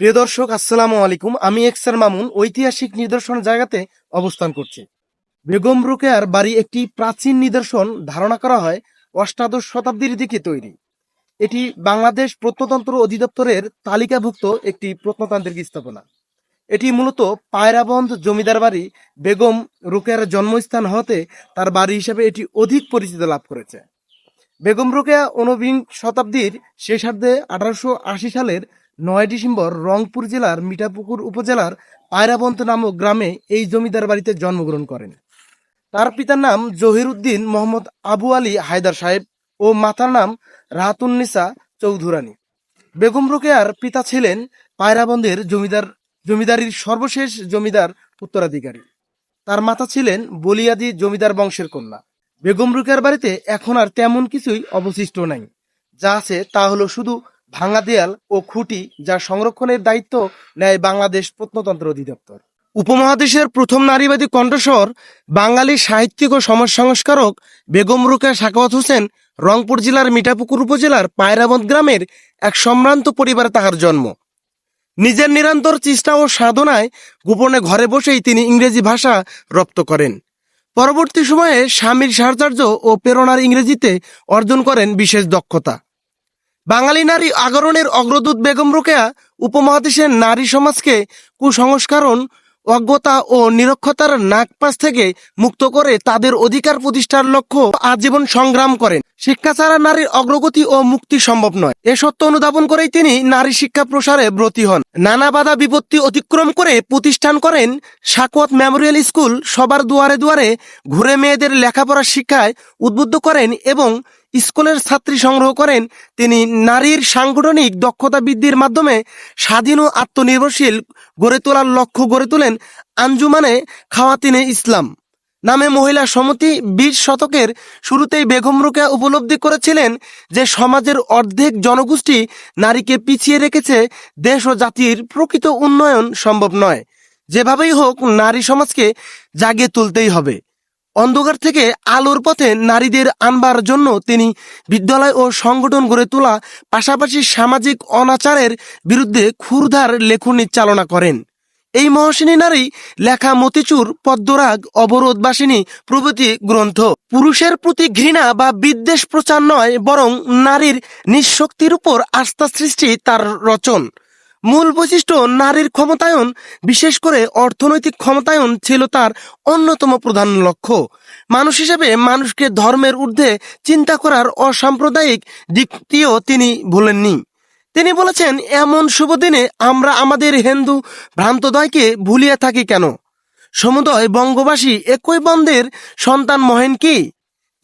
প্রিয় দর্শক, আসসালামু আলাইকুম। আমি এক্সার মামুন। ঐতিহাসিক নিদর্শন জায়গাতে অবস্থান করছি। বেগম রোকেয়ার বাড়ি একটি প্রাচীন নিদর্শন ধারণা করা হয় অষ্টাদশ শতাব্দীর দিকে তৈরি। এটি বাংলাদেশ প্রত্নতন্ত্র অধিদপ্তরের তালিকাভুক্ত একটি প্রত্নতান্ত্রিক স্থাপনা। এটি মূলত পায়রাবন্ধ জমিদার বাড়ি বেগম রোকেয়ার জন্মস্থান হতে তার বাড়ি হিসেবে এটি অধিক পরিচিতি লাভ করেছে। বেগম রোকেয়া ঊনবিংশ শতাব্দীর শেষার্ধে আঠারোশো আশি সালের নয় ডিসেম্বর রংপুর জেলার মিঠাপুকুর উপজেলার পায়রাবন্ত নামক গ্রামে এই জমিদার বাড়িতে জন্মগ্রহণ করেন। তার পিতার নাম জহির উদ্দিন মোহাম্মদ আবু আলী হায়দার সাহেব ও মাতার নাম রাহাতুন্নিসা চৌধুরানী। বেগম রোকেয়ার পিতা ছিলেন পায়রাবন্দের জমিদার জমিদারির সর্বশেষ জমিদার উত্তরাধিকারী। তার মাতা ছিলেন বলিয়াদি জমিদার বংশের কন্যা। বেগম রোকেয়ার বাড়িতে এখন আর তেমন কিছুই অবশিষ্ট নাই। যা আছে তা হলো শুধু ভাঙা দেয়াল ও খুঁটি যা সংরক্ষণের দায়িত্ব নেয় বাংলাদেশ প্রত্নতন্ত্র অধিদপ্তর। উপমহাদেশের প্রথম নারীবাদী কণ্ঠস্বর, বাঙালি সাহিত্যিক ও সমাজ সংস্কারক বেগম রোকেয়া সাকাওয়াত হোসেন রংপুর জেলার মিঠাপুকুর উপজেলার পায়রাবন্দ গ্রামের এক সম্ভ্রান্ত পরিবারে তাহার জন্ম। নিজের নিরন্তর চেষ্টা ও সাধনায় গোপনে ঘরে বসেই তিনি ইংরেজি ভাষা রপ্ত করেন। পরবর্তী সময়ে স্বামীর সাহচর্য ও প্রেরণার ইংরেজিতে অর্জন করেন বিশেষ দক্ষতা। বাঙালি নারী আগরণের অগ্রদূত বেগম রোকেয়া উপমহাদেশের নারী সমাজকে কুসংস্কারণ, অজ্ঞতা ও নিরক্ষতার নাগপাশ থেকে মুক্ত করে তাদের অধিকার প্রতিষ্ঠার লক্ষ্য আজীবন সংগ্রাম করেন। শিক্ষা ছাড়া নারীর অগ্রগতি ও মুক্তি সম্ভব নয়। এ সত্য অনুধাবন করেই তিনি নারী শিক্ষা প্রসারে ব্রতী হন। নানা বাধা বিপত্তি অতিক্রম করে প্রতিষ্ঠান করেন সাকওয়াত মেমোরিয়াল স্কুল, সবার দুয়ারে দুয়ারে ঘুরে মেয়েদের লেখাপড়া শিক্ষায় উদ্বুদ্ধ করেন এবং স্কুলের ছাত্রী সংগ্রহ করেন, তিনি নারীর সাংগঠনিক দক্ষতা বৃদ্ধির মাধ্যমে স্বাধীন ও আত্মনির্ভরশীল গড়ে তোলার লক্ষ্য গড়ে তোলেন আঞ্জুমানে খাওয়াতিনে ইসলাম। নামে মহিলা সমিতি বিশ শতকের শুরুতেই বেগম রোকেয়া উপলব্ধি করেছিলেন যে সমাজের অর্ধেক জনগোষ্ঠী নারীকে পিছিয়ে রেখেছে, দেশ ও জাতির প্রকৃত উন্নয়ন সম্ভব নয়। যেভাবেই হোক, নারী সমাজকে জাগিয়ে তুলতেই হবে। অন্ধকার থেকে আলোর পথে নারীদের আনবার জন্য তিনি বিদ্যালয় ও সংগঠন গড়ে তোলা পাশাপাশি সামাজিক অনাচারের বিরুদ্ধে ক্ষুরধার লেখনী চালনা করেন। এই মহাসিনী নারী লেখা মতিচুর, পদ্মরাগ, অবরোধবাসিনী প্রভৃতি গ্রন্থ। পুরুষের প্রতি ঘৃণা বা বিদ্বেষ প্রচার নয়, বরং নারীর নিঃশক্তির উপর আস্থা সৃষ্টি তার রচন। মূল বৈশিষ্ট্য নারীর ক্ষমতায়ন, বিশেষ করে অর্থনৈতিক ক্ষমতায়ন ছিল তার অন্যতম প্রধান লক্ষ্য। মানুষ হিসেবে মানুষকে ধর্মের ঊর্ধ্বে চিন্তা করার অসাম্প্রদায়িক দিকটিও তিনি ভুলেননি। তিনি বলেছেন, এমন শুভ দিনে আমরা আমাদের হিন্দু ভ্রান্তদয়কে ভুলিয়ে থাকি কেন? সমুদয় বঙ্গবাসী একই বন্ধের সন্তান মহেন কি?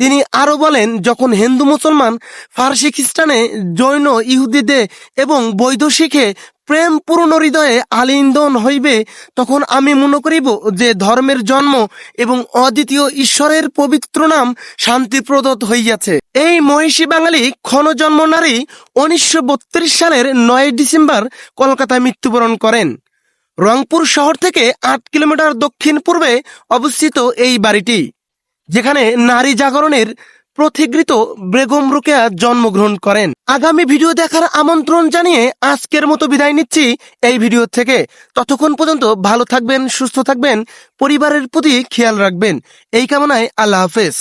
তিনি আরও বলেন, যখন হিন্দু মুসলমান ফার্সি খ্রিস্টানে জৈন ইহুদিদে এবং বৈধ শিখে প্রেম পূর্ণ হৃদয়ে আলিন্দন হইবে, তখন আমি মনে করিব যে ধর্মের জন্ম এবং অদ্বিতীয় ঈশ্বরের পবিত্র নাম শান্তিপ্রদত হইয়াছে। এই মহিষী বাঙালি ক্ষণজন্ম নারী উনিশশো বত্রিশ সালের নয় ডিসেম্বর কলকাতায় মৃত্যুবরণ করেন। রংপুর শহর থেকে আট কিলোমিটার দক্ষিণ পূর্বে অবস্থিত এই বাড়িটি। যেখানে নারী জাগরণের প্রতিগৃত বেগম রোকেয়া জন্মগ্রহণ করেন। আগামী ভিডিও দেখার আমন্ত্রণ জানিয়ে আজকের মতো বিদায় নিচ্ছি এই ভিডিও থেকে। ততক্ষণ পর্যন্ত ভালো থাকবেন, সুস্থ থাকবেন, পরিবারের প্রতি খেয়াল রাখবেন। এই কামনায় আল্লাহ হাফেজ।